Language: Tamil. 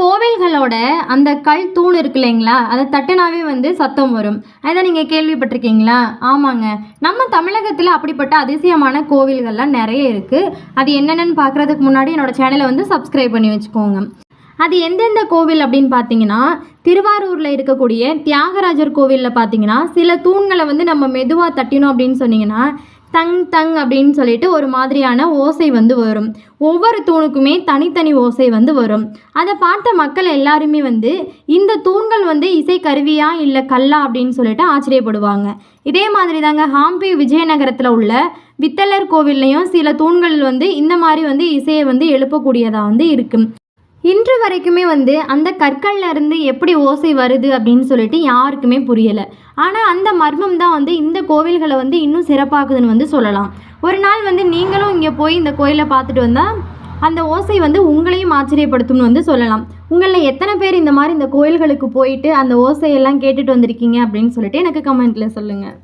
கோவில்களோட அந்த கல் தூண் இருக்கு இல்லைங்களா? அதை தட்டுனாவே வந்து சத்தம் வரும். அதை நீங்கள் கேள்விப்பட்டிருக்கீங்களா? ஆமாங்க. நம்ம தமிழகத்தில் அப்படிப்பட்ட அதிசயமான கோவில்கள்லாம் நிறைய இருக்குது அது என்னென்னு பார்க்குறதுக்கு முன்னாடி என்னோட சேனலை வந்து சப்ஸ்கிரைப் பண்ணி வச்சுக்கோங்க. அது எந்தெந்த கோவில் அப்படின்னு பார்த்தீங்கன்னா திருவாரூரில் இருக்கக்கூடிய தியாகராஜர் கோவிலில் பார்த்தீங்கன்னா சில தூண்களை வந்து நம்ம மெதுவாக தட்டினோம் அப்படின்னு சொன்னிங்கன்னா தங் தங் அப்படின்னு சொல்லிட்டு ஒரு மாதிரியான ஓசை வந்து வரும். ஒவ்வொரு தூணுக்குமே தனித்தனி ஓசை வந்து வரும். அதை பார்த்த மக்கள் எல்லாருமே வந்து இந்த தூண்கள் வந்து இசை கருவியா இல்லை கல்லா அப்படின்னு சொல்லிட்டு ஆச்சரியப்படுவாங்க. இதே மாதிரி தாங்க ஹாம்பி விஜயநகரத்தில் உள்ள வித்தலர் கோவில்லையும் சில தூண்கள் வந்து இந்த மாதிரி வந்து இசையை வந்து எழுப்பக்கூடியதாக வந்து இருக்கும் இன்று வரைக்குமே வந்து அந்த கற்கள்லேருந்து எப்படி ஓசை வருது அப்படின்னு சொல்லிட்டு யாருக்குமே புரியலை. ஆனால் அந்த மர்மம் தான் வந்து இந்த கோவில்களை வந்து இன்னும் சிறப்பாக்குதுன்னு வந்து சொல்லலாம். ஒரு நாள் வந்து நீங்களும் இங்கே போய் இந்த கோயிலை பார்த்துட்டு வந்தால் அந்த ஓசை வந்து உங்களையும் ஆச்சரியப்படுத்தும்னு வந்து சொல்லலாம். உங்களில் எத்தனை பேர் இந்த மாதிரி இந்த கோயில்களுக்கு போயிட்டு அந்த ஓசையெல்லாம் கேட்டுட்டு வந்திருக்கீங்க அப்படின்னு சொல்லிட்டு எனக்கு கமெண்ட்டில் சொல்லுங்கள்